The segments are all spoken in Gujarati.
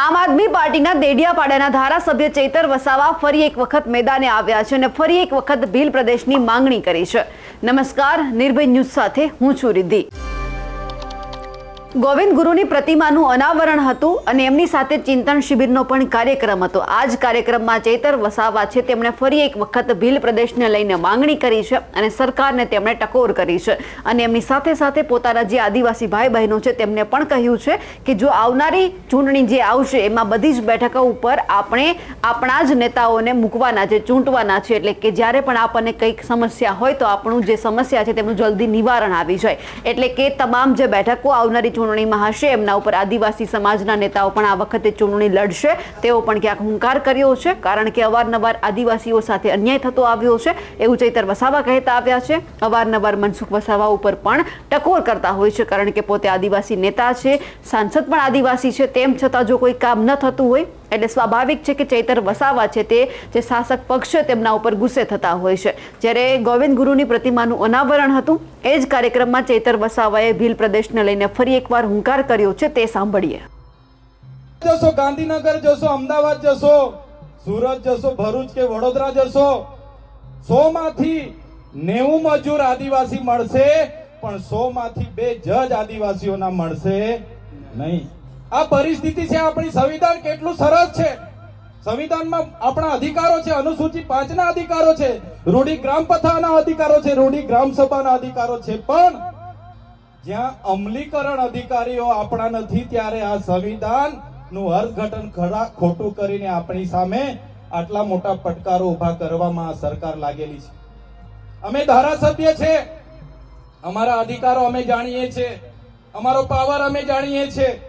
આમ આદમી પાર્ટીના દેડિયાપાડાના ધારાસભ્ય ચૈતર વસાવા ફરી એક વખત મેદાને આવ્યા છે અને ફરી એક વખત ભીલ પ્રદેશની માંગણી કરી છે. નમસ્કાર, નિર્ભય ન્યૂઝ સાથે હું છું રિદ્ધિ. ગોવિંદ ગુરુની પ્રતિમાનું અનાવરણ હતું અને એમની સાથે ચિંતન શિબિરનો પણ કાર્યક્રમ હતો. આ જ કાર્યક્રમમાં ચૈતર વસાવા છે. તેમણે ફરી એક વખત ભીલ પ્રદેશને લઈને માંગણી કરી છે અને સરકારને તેમણે ટકોર કરી છે. અને એમની સાથે સાથે પોતાના જે આદિવાસી ભાઈ બહેનો છે તેમને પણ કહ્યું છે કે જો આવનારી ચૂંટણી જે આવશે એમાં બધી જ બેઠકો ઉપર આપણે આપણા જ નેતાઓને મૂકવાના છે, ચૂંટવાના છે. એટલે કે જ્યારે પણ આપણને કંઈક સમસ્યા હોય તો આપણું જે સમસ્યા છે તેમનું જલ્દી નિવારણ આવી જાય. એટલે કે તમામ જે બેઠકો આવનારી ચૂંટણીમાં હશે એમના ઉપર આદિવાસી સમાજના નેતાઓ પણ આ વખતે ચૂંટણી લડશે. તેઓ પણ ક્યાંક હુંકાર કર્યો છે, કારણ કે અવારનવાર આદિવાસીઓ સાથે અન્યાય થતો આવ્યો છે, એવું ચૈતર વસાવા કહેતા આવ્યા છે. અવારનવાર મનસુખ વસાવા ઉપર પણ ટકોર કરતા હોય છે, કારણ કે પોતે આદિવાસી નેતા છે, સાંસદ પણ આદિવાસી છે. તેમ છતાં જો કોઈ કામ ન થતું હોય એટલે સ્વાભાવિક છે કે ચૈતર વસાવા છે તે જે શાસક પક્ષ છે તેમના ઉપર ગુસ્સે થતા હોય છે. જ્યારે ગોવિંદ ગુરુની પ્રતિમાનું અનાવરણ હતું, એ જ કાર્યક્રમમાં ચૈતર વસાવાએ ભીલ પ્રદેશને લઈને ફરી એકવાર હુંકાર કર્યો છે તે સાંભળીએ. જશો ગાંધીનગર જશો, અમદાવાદ જશો, સુરત જશો, ભરૂચ કે વડોદરા જશો સો માંથી નેવું મજૂર આદિવાસી મળશે, પણ સો માંથી બે જજ આદિવાસીઓના મળશે નહીં. આ પરિસ્થિતિ છે, આપણી સંવિધાન કેટલું સરસ છે. સંવિધાનમાં આપણા અધિકારો છે અનુસૂચિ પાંચના અધિકારો છે, રૂઢી ગ્રામ પથાના અધિકારો છે, રૂઢી ગ્રામ સભાના અધિકારો છે. પણ જ્યાં અમલીકરણ અધિકારીઓ આપણા નથી, ત્યારે આ સંવિધાનનું અર્થઘટન ખોટું કરીને આપણી સામે આટલા મોટા પડકારો ઊભા કરવામાં સરકાર લાગેલી છે. અમે ધારાસભ્ય છે. અમારા અધિકારો અમે જાણીએ છીએ. અમારો પાવર અમે જાણીએ છીએ.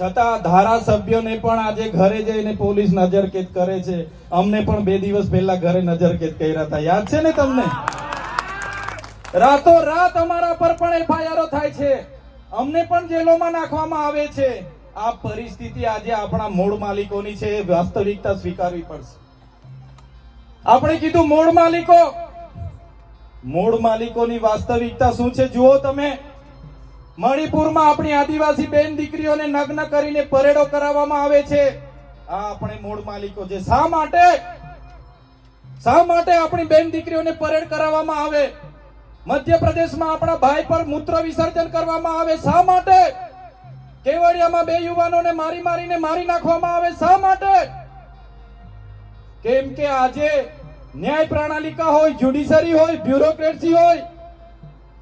છતાં ધારાસભ્યોને પણ આજે ઘરે જઈને પોલીસ નજરકેદ કરે છે. અમને પણ બે દિવસ પહેલા ઘરે નજરકેદ કર્યા હતા. યાદ છે ને તમને? રાતો રાત અમારા પર પણ એફઆઈઆર થાય છે. અમને પણ જેલોમાં નાખવામાં આવે છે. આ પરિસ્થિતિ આજે આપણા મૂળ માલિકોની છે. એ વાસ્તવિકતા સ્વીકારવી પડશે. આપણે કીધું મૂળ માલિકો. મૂળ માલિકોની વાસ્તવિકતા શું છે? જુઓ તમે. મણિપુરમાં આપણી આદિવાસી બેન દીકરીઓને નગ્ન કરીને પરેડો કરાવવામાં આવે છે. આ આપણે મૂળ માલિકો છે. શા માટે? શા માટે આપણી બેન દીકરીઓને પરેડ કરાવવામાં આવે? મધ્યપ્રદેશમાં આપણા ભાઈ પર મૂત્ર વિસર્જન કરવામાં આવે. શા માટે? કેવડિયામાં બે યુવાનોને મારી મારીને મારી નાખવામાં આવે. શા માટે? કેમ કે આજે ન્યાય પ્રણાલિકા હોય, જ્યુડિશરી હોય, બ્યુરોક્રેસી હોય,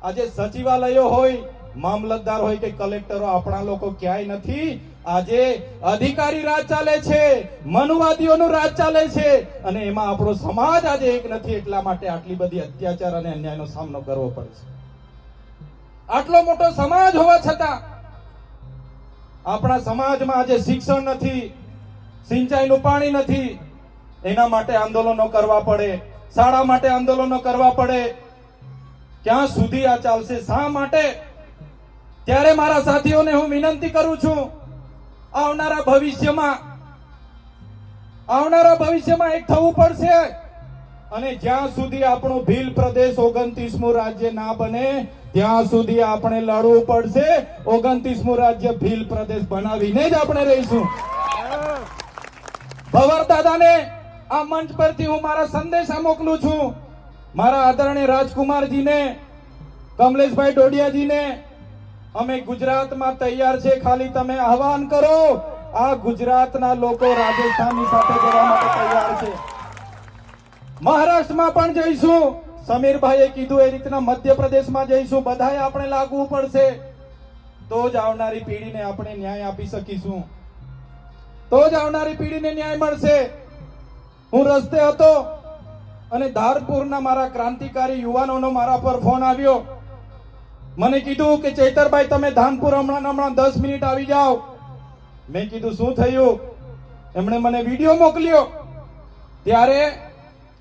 આજે સચિવાલયો હોય મામલતદાર હોય કે કલેક્ટરો, આપણા લોકો ક્યાંય નથી. આજે અધિકારી રાજ ચાલે છે, મનુવાદીઓનું રાજ ચાલે છે, અને એમાં આપણો સમાજ આજે એક નથી, એટલા માટે આટલી બધી અત્યાચાર અને અન્યાયનો સામનો કરવો પડે છે. આટલો મોટો સમાજ હોવા છતાં, આપણા સમાજમાં આજે શિક્ષણ નથી, સિંચાઈનું પાણી નથી, એના માટે આંદોલનો કરવા પડે, શાળા માટે આંદોલનો કરવા પડે. ક્યાં સુધી આ ચાલશે? શા માટે? ત્યારે મારા સાથીઓને હું વિનંતી કરું છું, આવનારા ભવિષ્યમાં આવનારા ભવિષ્યમાં એક થવું પડશે. અને જ્યાં સુધી આપણું ભીલ પ્રદેશ ઓગણત્રીસમું રાજ્ય ના બને, ત્યાં સુધી આપણે લડવું પડશે. ઓગણત્રીસમું રાજ્ય ભીલ પ્રદેશ બનાવીને જ આપણે રહીશું. ભવર દાદાને આ મંચ પરથી હું મારા સંદેશા મોકલું છું. મારા આદરણીય રાજકુમારજીને, કમલેશભાઈ ડોડિયાજીને અમે ગુજરાતમાં તૈયાર છે. ખાલી તમે આહવાન કરો. આ ગુજરાતના લોકો રાજસ્થાનની સાથે જવા માટે તૈયાર છે. મહારાષ્ટ્રમાં પણ જઈશું. સમીરભાઈએ કીધું એ રીતના મધ્યપ્રદેશમાં જઈશું. બધાએ આપણે લાગવું પડશે. તો જ આવનારી પેઢીને આપણે ન્યાય આપી શકીશું. તો જ આવનારી પેઢીને ન્યાય મળશે. હું રસ્તે હતો અને ધારપુરના મારા ક્રાંતિકારી યુવાનોનો મારા પર ફોન આવ્યો. મને કીધું કે ચૈતરભાઈ, તમે ધાનપુર હમણાં હમણાં દસ મિનિટ આવી જાઓ. મેં કીધું, શું થયું? એમણે મને વીડિયો મોકલ્યો. ત્યારે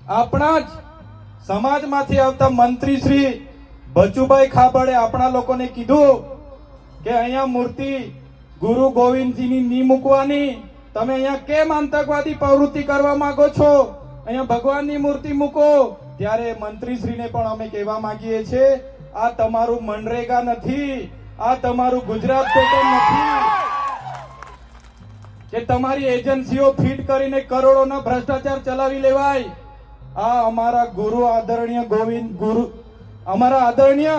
આપણા જ સમાજમાંથી આવતા મંત્રી શ્રી બચુભાઈ ખાબડે આપણા લોકોને કીધું કે અહીંયા મૂર્તિ ગુરુ ગોવિંદજીની ની મૂકવાની. તમે અહીંયા કેમ આતંકવાદી પ્રવૃત્તિ કરવા માંગો છો? અહીંયા ભગવાનની મૂર્તિ મૂકો. ત્યારે મંત્રીશ્રીને પણ અમે કહેવા માંગીએ છીએ આ તમારું મનરેગા નથી, આ તમારું ગુજરાત પેટર્ન નથી. કે તમારી એજન્સીઓ ફીટ કરીને કરોડોના ભ્રષ્ટાચાર ચલાવી લેવાય. આ અમારા ગુરુ આદરણીય ગોવિંદ, ગુરુ, અમારા આદરણીય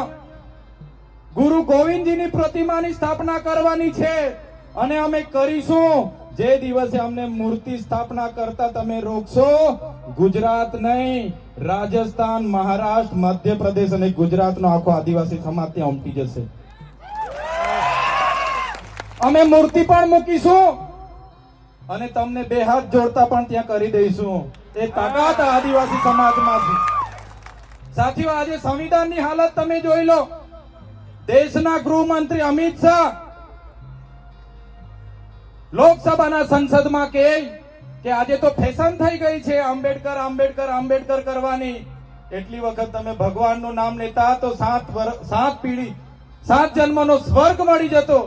ગુરુ ગોવિંદજીની પ્રતિમાની સ્થાપના કરવાની છે. અને અમે કરીશું. જે દિવસે અમને મૂર્તિ સ્થાપના કરતા તમે રોકશો ગુજરાત નહીં, રાજસ્થાન, મહારાષ્ટ્ર, મધ્યપ્રદેશ અને ગુજરાતનો આખો આદિવાસી સમાજ ત્યાં ઉમટી જશે. અમે મૂર્તિ પણ મૂકીશું અને તમને બે હાથ જોડતા પણ ત્યાં કરી દઈશું. એ તાકાત આદિવાસી સમાજમાં છે સાથીઓ, આજે સંવિધાનની હાલત તમે જોઈ લો. દેશના ગૃહમંત્રી અમિત શાહ લોકસભાના સંસદમાં કહે કે આજે તો ફેશન થઈ ગઈ છે આંબેડકર આંબેડકર આંબેડકર કરવાની. એટલી વખત તમે ભગવાનનું નામ લેતા તો સાત સાત પીઢી, સાત જન્મનો સ્વર્ગ મળી જતો.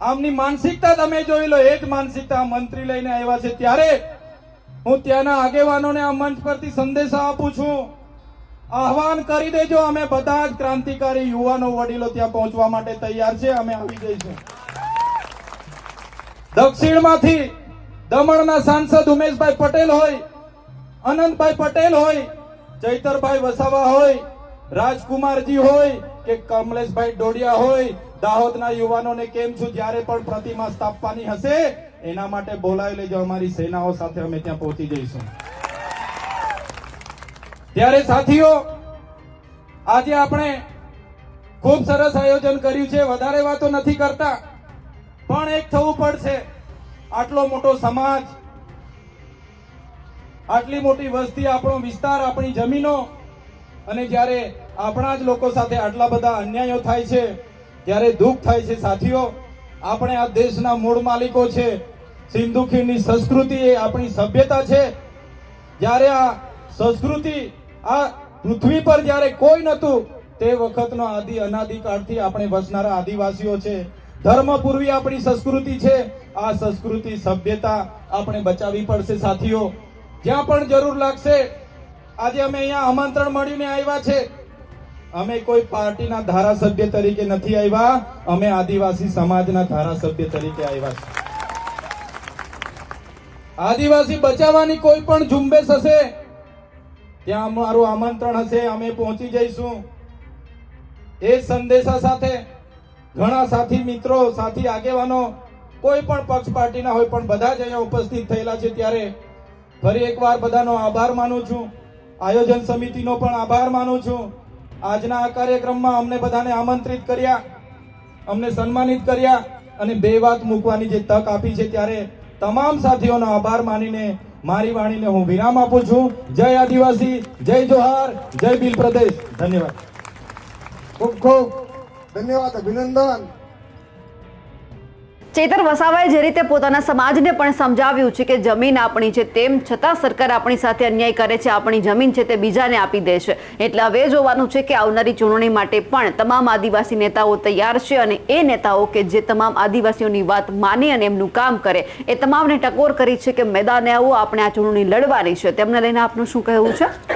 આમની માનસિકતા તમે જોઈ લો, એ જ માનસિકતા મંત્રી લઈને આવ્યા છે. ત્યારે હું ત્યાંના આગેવાનોને આ મંચ પરથી સંદેશા આપું છું. આહવાન કરી દેજો, અમે બધા જ ક્રાંતિકારી યુવાનો વડીલો ત્યાં પહોંચવા માટે તૈયાર છે. અમે આવી જઈશું. દક્ષિણમાંથી દમણના સાંસદ ઉમેશભાઈ પટેલ હોય, અનંતભાઈ પટેલ હોય, ચૈતરભાઈ વસાવા હોય, રાજકુમારજી હોય કે કમલેશભાઈ ડોડિયા હોય, દાહોદના યુવાનોને કેમ છું, જ્યારે પણ પ્રતિમા સ્થાપવાની હશે, એના માટે બોલાવી લેજો, અમારી સેનાઓ સાથે અમે ત્યાં પહોંચી જઈશું. ત્યારે સાથીઓ, આજે આપણે ખૂબ સરસ આયોજન કર્યું છે, વધારે વાતો નથી કરતા, પણ એક થવું પડશે. આટલો મોટો સમાજ, આટલી મોટી વસ્તી આપણો વિસ્તાર, આપણી જમીનો, અને જ્યારે આપણા જ લોકો સાથે આટલા બધા અન્યાયો થાય છે ત્યારે દુઃખ થાય છે, સાથીઓ, આપણે આ દેશના મૂળ માલિકો છે સિંધુ ખીણની સંસ્કૃતિ એ આપણી સભ્યતા છે. જ્યારે આ સંસ્કૃતિ આ પૃથ્વી પર જ્યારે કોઈ નહોતું, તે વખતનો આદિ અનાદિકાળથી આપણે વસનારા આદિવાસીઓ છે. ધર્મ પૂર્વી આપણી સંસ્કૃતિ છે. આ સંસ્કૃતિ સભ્યતા આપણે બચાવવી પડશે સાથીઓ. જ્યાં પણ જરૂર લાગશે, આજે અમે અહીંયા આમંત્રણ મળીને આવ્યા છે. અમે કોઈ પાર્ટીના ધારાસભ્ય તરીકે નથી આવ્યા. અમે આદિવાસી સમાજના ધારાસભ્ય તરીકે આવ્યા છે આદિવાસી બચાવવાની કોઈ પણ ઝુંબેશ હશે, ત્યાં અમારું આમંત્રણ હશે, અમે પહોંચી જઈશું. એ સંદેશા સાથે ઘણા સાથી મિત્રો, સાથી આગેવાનો, કોઈ પણ પક્ષ પાર્ટીના હોય, પણ બધા જ અહીંયા ઉપસ્થિત થયેલા છે ત્યારે ફરી એકવાર બધાનો આભાર માનું છું. આયોજન સમિતિનો પણ આભાર માનું છું. આજના આ કાર્યક્રમમાં અમને બધાને આમંત્રિત કર્યા, અમને સન્માનિત કર્યા અને બે વાત મૂકવાની જે તક આપી છે ત્યારે તમામ સાથીઓનો આભાર માનીને મારી વાણીને હું વિરામ આપું છું. જય આદિવાસી, જય જોહાર, જય બિલ પ્રદેશ. ધન્યવાદ. ખૂબ ખૂબ ધન્યવાદ, અભિનંદન. ચેતર વસાવાએ જે રીતે પોતાના સમાજને પણ સમજાવ્યું છે કે જમીન આપણી છે તેમ છતાં સરકાર આપણી સાથે અન્યાય કરે છે, આપણી જમીન છે તે બીજાને આપી દે છે. એટલે હવે જોવાનું છે કે આવનારી ચૂંટણી માટે પણ તમામ આદિવાસી નેતાઓ તૈયાર છે અને એ નેતાઓ કે જે તમામ આદિવાસીઓની વાત માને અને એમનું કામ કરે, એ તમામને ટકોર કરી છે કે મેદાને આવો, આપણે આ ચૂંટણી લડવાની છે. તેમને લઈને આપનું શું કહેવું છે?